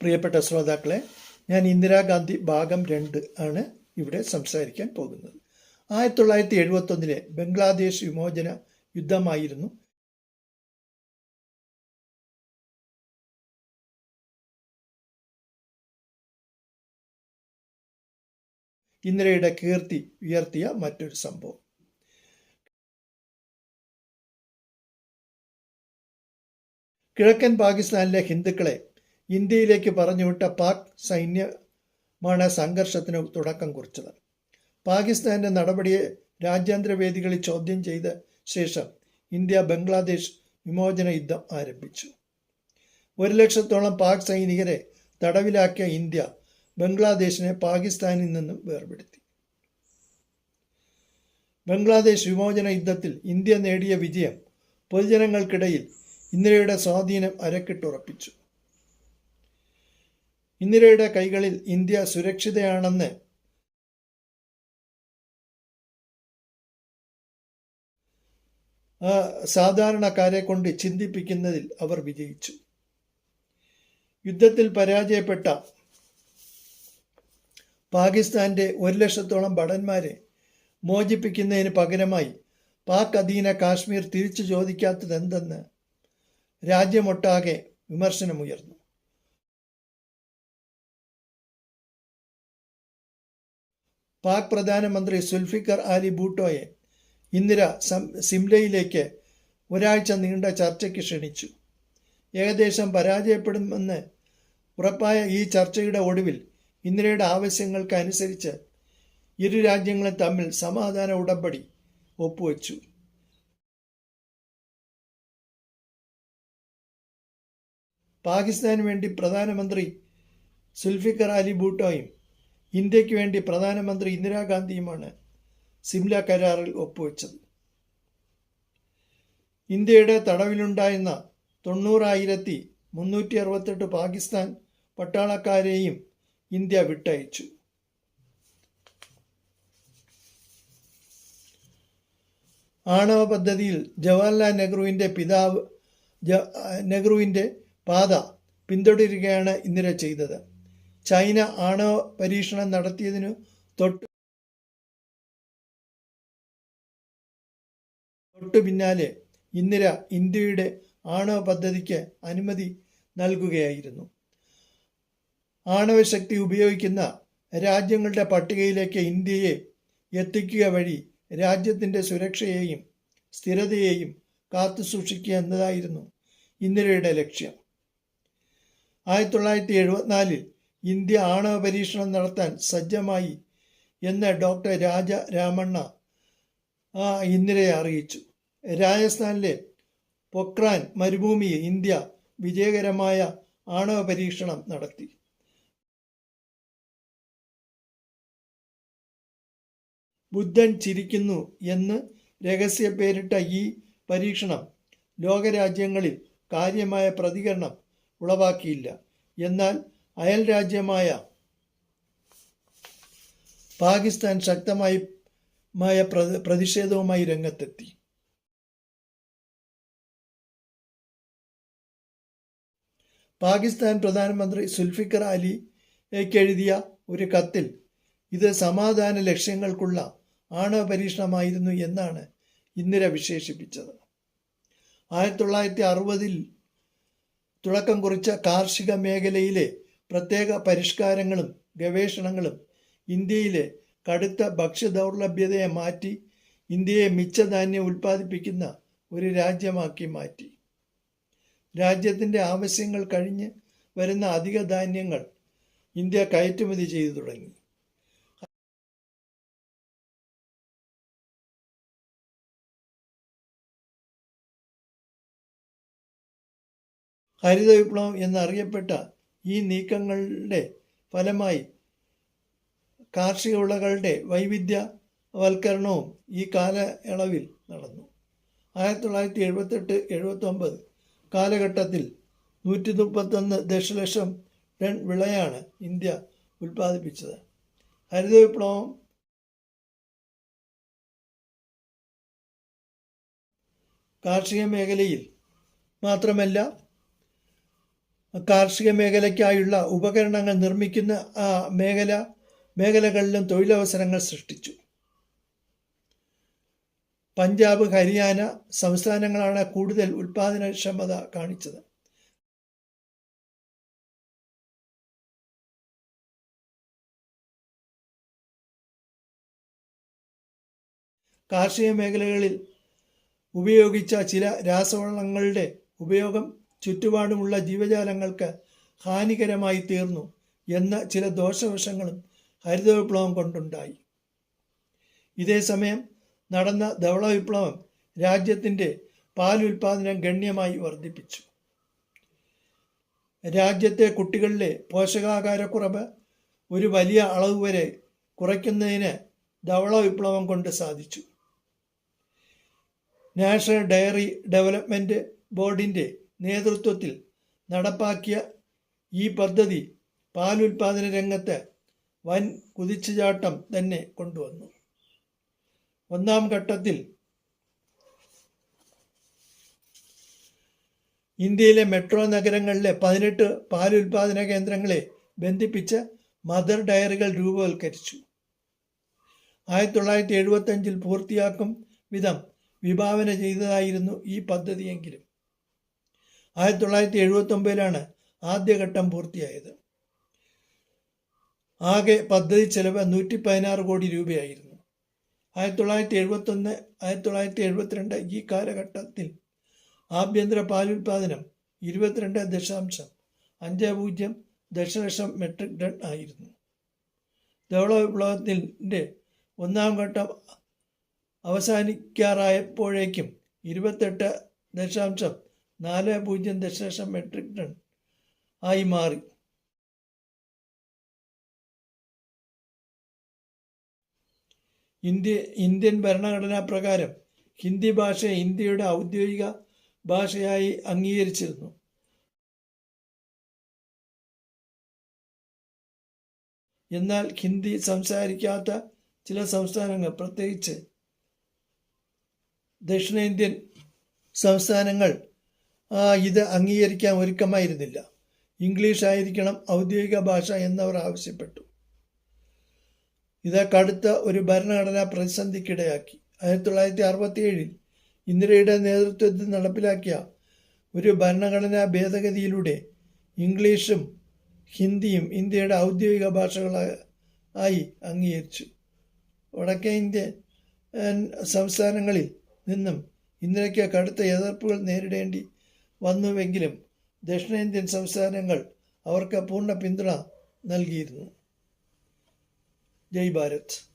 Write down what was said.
പ്രിയപ്പെട്ട ശ്രോതാക്കളെ ഞാൻ ഇന്ദിരാഗാന്ധി ഭാഗം രണ്ട് ആണ് ഇവിടെ സംസാരിക്കാൻ പോകുന്നത്. ആയിരത്തി തൊള്ളായിരത്തി എഴുപത്തൊന്നിലെ ബംഗ്ലാദേശ് വിമോചന യുദ്ധമായിരുന്നു ഇന്ദിരയുടെ കീർത്തി ഉയർത്തിയ മറ്റൊരു സംഭവം. കിഴക്കൻ പാകിസ്ഥാനിലെ ഹിന്ദുക്കളെ ഇന്ത്യയിലേക്ക് പറഞ്ഞുവിട്ട പാക് സൈന്യമാണ് സംഘർഷത്തിന് തുടക്കം കുറിച്ചത്. പാകിസ്ഥാന്റെ നടപടിയെ രാജ്യാന്തര വേദികളിൽ ചോദ്യം ചെയ്ത ശേഷം ഇന്ത്യ ബംഗ്ലാദേശ് വിമോചന യുദ്ധം ആരംഭിച്ചു. ഒരു ലക്ഷത്തോളം പാക് സൈനികരെ തടവിലാക്കിയ ഇന്ത്യ ബംഗ്ലാദേശിനെ പാകിസ്ഥാനിൽ നിന്നും വേർപെടുത്തി. ബംഗ്ലാദേശ് വിമോചന യുദ്ധത്തിൽ ഇന്ത്യ നേടിയ വിജയം പൊതുജനങ്ങൾക്കിടയിൽ ഇന്ദിരയുടെ സ്വാധീനം അരക്കിട്ടുറപ്പിച്ചു. ഇന്ദിരയുടെ കൈകളിൽ ഇന്ത്യ സുരക്ഷിതയാണെന്ന് സാധാരണക്കാരെ കൊണ്ട് ചിന്തിപ്പിക്കുന്നതിൽ അവർ വിജയിച്ചു. യുദ്ധത്തിൽ പരാജയപ്പെട്ട പാകിസ്ഥാന്റെ ഒരു ലക്ഷത്തോളം ഭടന്മാരെ മോചിപ്പിക്കുന്നതിന് പകരമായി പാക് അധീന കാശ്മീർ തിരിച്ചു ചോദിക്കാത്തതെന്തെന്ന് രാജ്യമൊട്ടാകെ വിമർശനമുയർന്നു. പാക് പ്രധാനമന്ത്രി സുൽഫിക്കർ അലി ഭൂട്ടോയെ ഇന്ദിര സിംലയിലേക്ക് ഒരാഴ്ച നീണ്ട ചർച്ചയ്ക്ക് ക്ഷണിച്ചു. ഏകദേശം പരാജയപ്പെടുമെന്ന് ഉറപ്പായ ഈ ചർച്ചയുടെ ഒടുവിൽ ഇന്ദിരയുടെ ആവശ്യങ്ങൾക്ക് അനുസരിച്ച് ഇരു രാജ്യങ്ങളും തമ്മിൽ സമാധാന ഉടമ്പടി ഒപ്പുവച്ചു. പാകിസ്ഥാന് വേണ്ടി പ്രധാനമന്ത്രി സുൽഫിക്കർ അലി ഭൂട്ടോയും ഇന്ത്യയ്ക്ക് വേണ്ടി പ്രധാനമന്ത്രി ഇന്ദിരാഗാന്ധിയുമാണ് സിംല കരാറിൽ ഒപ്പുവെച്ചത്. ഇന്ത്യയുടെ തടവിലുണ്ടായിരുന്ന തൊണ്ണൂറായിരത്തി മുന്നൂറ്റി അറുപത്തെട്ട് പാകിസ്ഥാൻ പട്ടാളക്കാരെയും ഇന്ത്യ വിട്ടയച്ചു. ആണവ പദ്ധതിയിൽ ജവഹർലാൽ നെഹ്റുവിന്റെ പിതാവ് നെഹ്റുവിന്റെ പാത പിന്തുടരുകയാണ് ഇന്ദിര ചെയ്തത്. ചൈന ആണവ പരീക്ഷണം നടത്തിയതിനു തൊട്ട് തൊട്ടു പിന്നാലെ ഇന്ദിര ഇന്ത്യയുടെ ആണവ പദ്ധതിക്ക് അനുമതി നൽകുകയായിരുന്നു. ആണവശക്തി ഉപയോഗിക്കുന്ന രാജ്യങ്ങളുടെ പട്ടികയിലേക്ക് ഇന്ത്യയെ എത്തിക്കുക വഴി രാജ്യത്തിന്റെ സുരക്ഷയെയും സ്ഥിരതയെയും കാത്തു കാത്തുസൂക്ഷിക്കുക എന്നതായിരുന്നു ഇന്ദിരയുടെ ലക്ഷ്യം. ആയിരത്തി തൊള്ളായിരത്തി എഴുപത്തിനാലിൽ ഇന്ത്യ ആണവ പരീക്ഷണം നടത്താൻ സജ്ജമായി എന്ന് ഡോക്ടർ രാജ രാമണ്ണ ഇന്ദിരയെ അറിയിച്ചു. രാജസ്ഥാനിലെ പൊക്രാൻ മരുഭൂമിയിൽ ഇന്ത്യ വിജയകരമായ ആണവ പരീക്ഷണം നടത്തി. ബുദ്ധൻ ചിരിക്കുന്നു എന്ന് രഹസ്യ പേരിട്ട ഈ പരീക്ഷണം ലോകരാജ്യങ്ങളിൽ കാര്യമായ പ്രതികരണം ഉളവാക്കിയില്ല. എന്നാൽ അയൽ രാജ്യമായ പാകിസ്ഥാൻ ശക്തമായി മായ പ്രതിഷേധവുമായി രംഗത്തെത്തി. പാകിസ്ഥാൻ പ്രധാനമന്ത്രി സുൽഫിക്കർ അലി എഴുതിയ ഒരു കത്തിൽ ഇത് സമാധാന ലക്ഷ്യങ്ങൾക്കുള്ള ആണവ പരീക്ഷണമായിരുന്നു എന്നാണ് ഇന്ദിര വിശേഷിപ്പിച്ചത്. ആയിരത്തി തൊള്ളായിരത്തി അറുപതിൽ തുടക്കം കുറിച്ച കാർഷിക മേഖലയിലെ പ്രത്യേക പരിഷ്കാരങ്ങളും ഗവേഷണങ്ങളും ഇന്ത്യയിലെ കടുത്ത ഭക്ഷ്യദൗർലഭ്യതയെ മാറ്റി ഇന്ത്യയെ മിച്ചധാന്യം ഉൽപ്പാദിപ്പിക്കുന്ന ഒരു രാജ്യമാക്കി മാറ്റി. രാജ്യത്തിന്റെ ആവശ്യങ്ങൾ കഴിഞ്ഞ് വരുന്ന അധിക ധാന്യങ്ങൾ ഇന്ത്യ കയറ്റുമതി ചെയ്തു തുടങ്ങി. ഹരിത വിപ്ലവം എന്നറിയപ്പെട്ട ഈ നീക്കങ്ങളുടെ ഫലമായി കാർഷിക വിളകളുടെ വൈവിധ്യവൽക്കരണവും ഈ കാലയളവിൽ നടന്നു. ആയിരത്തി തൊള്ളായിരത്തി എഴുപത്തെട്ട് എഴുപത്തൊമ്പത് കാലഘട്ടത്തിൽ നൂറ്റി മുപ്പത്തൊന്ന് ദശലക്ഷം ടൺ വിളയാണ് ഇന്ത്യ ഉൽപ്പാദിപ്പിച്ചത്. ഹരിത വിപ്ലവം കാർഷിക മേഖലയിൽ മാത്രമല്ല കാർഷിക മേഖലയ്ക്കായുള്ള ഉപകരണങ്ങൾ നിർമ്മിക്കുന്ന ആ മേഖല മേഖലകളിലും തൊഴിലവസരങ്ങൾ സൃഷ്ടിച്ചു. പഞ്ചാബ് ഹരിയാന സംസ്ഥാനങ്ങളാണ് കൂടുതൽ ഉൽപാദനക്ഷമത കാണിച്ചത്. കാർഷിക മേഖലകളിൽ ഉപയോഗിച്ച ചില രാസവളങ്ങളുടെ ഉപയോഗം ചുറ്റുപാടുമുള്ള ജീവജാലങ്ങൾക്ക് ഹാനികരമായി തീർന്നു എന്ന ചില ദോഷവശങ്ങളും ഹരിത വിപ്ലവം കൊണ്ടുണ്ടായി ഇതേസമയം നടന്ന ധവള വിപ്ലവം രാജ്യത്തിന്റെ പാൽ ഉൽപാദനം ഗണ്യമായി വർദ്ധിപ്പിച്ചു. രാജ്യത്തെ കുട്ടികളിലെ പോഷകാഹാരക്കുറവ് ഒരു വലിയ അളവ് വരെ കുറയ്ക്കുന്നതിന് ധവള വിപ്ലവം കൊണ്ട് സാധിച്ചു. നാഷണൽ ഡയറി ഡെവലപ്മെന്റ് ബോർഡിന്റെ നേതൃത്വത്തിൽ നടപ്പാക്കിയ ഈ പദ്ധതി പാലുൽപാദന രംഗത്ത് വൻ കുതിച്ചുചാട്ടം തന്നെ കൊണ്ടുവന്നു. ഒന്നാം ഘട്ടത്തിൽ ഇന്ത്യയിലെ മെട്രോ നഗരങ്ങളിലെ പതിനെട്ട് പാലുൽപാദന കേന്ദ്രങ്ങളെ ബന്ധിപ്പിച്ച് മദർ ഡയറികൾ രൂപവൽക്കരിച്ചു. ആയിരത്തി തൊള്ളായിരത്തി എഴുപത്തഞ്ചിൽ പൂർത്തിയാക്കും വിധം വിഭാവന ചെയ്തതായിരുന്നു ഈ പദ്ധതിയെങ്കിലും. ആയിരത്തി തൊള്ളായിരത്തി എഴുപത്തൊമ്പതിലാണ് ആദ്യഘട്ടം പൂർത്തിയായത്. ആകെ പദ്ധതി ചെലവ് നൂറ്റി പതിനാറ് കോടി രൂപയായിരുന്നു. ആയിരത്തി തൊള്ളായിരത്തി എഴുപത്തൊന്ന് ആയിരത്തി തൊള്ളായിരത്തി എഴുപത്തിരണ്ട് ഈ കാലഘട്ടത്തിൽ ആഭ്യന്തര പാലുൽപാദനം ഇരുപത്തിരണ്ട് ദശാംശം അഞ്ച് പൂജ്യം ദശലക്ഷം മെട്രിക് ടൺ ആയിരുന്നു. ധവള വിപ്ലവത്തിന്റെ ഒന്നാം ഘട്ടം അവസാനിക്കാറായപ്പോഴേക്കും ഇരുപത്തെട്ട് ദശാംശം നാല് പൂജ്യം ദശലക്ഷം മെട്രിക് ടൺ ആയി മാറി. ഇന്ത്യ ഇന്ത്യൻ ഭരണഘടനാ പ്രകാരം ഹിന്ദി ഭാഷ ഇന്ത്യയുടെ ഔദ്യോഗിക ഭാഷയായി അംഗീകരിച്ചിരുന്നു. എന്നാൽ ഹിന്ദി സംസാരിക്കാത്ത ചില സംസ്ഥാനങ്ങൾ പ്രത്യേകിച്ച് ദക്ഷിണേന്ത്യൻ സംസ്ഥാനങ്ങൾ ഇത് അംഗീകരിക്കാൻ ഒരുക്കമായിരുന്നില്ല. ഇംഗ്ലീഷ് ആയിരിക്കണം ഔദ്യോഗിക ഭാഷ എന്നവർ ആവശ്യപ്പെട്ടു. ഇത് കടുത്ത ഒരു ഭരണഘടനാ പ്രതിസന്ധിക്കിടയാക്കി. ആയിരത്തി തൊള്ളായിരത്തി അറുപത്തി ഏഴിൽ ഇന്ദിരയുടെ നേതൃത്വത്തിൽ നടപ്പിലാക്കിയ ഒരു ഭരണഘടനാ ഭേദഗതിയിലൂടെ ഇംഗ്ലീഷും ഹിന്ദിയും ഇന്ത്യയുടെ ഔദ്യോഗിക ഭാഷകളായി അംഗീകരിച്ചു. വടക്കേ ഇന്ത്യൻ സംസ്ഥാനങ്ങളിൽ നിന്നും ഇന്ദിരയ്ക്ക് കടുത്ത എതിർപ്പുകൾ നേരിടേണ്ടി വന്നുവെങ്കിലും ദക്ഷിണേന്ത്യൻ സംസ്ഥാനങ്ങൾ അവർക്ക് പൂർണ പിന്തുണ നൽകിയിരുന്നു. ജയ് ഭാരത്.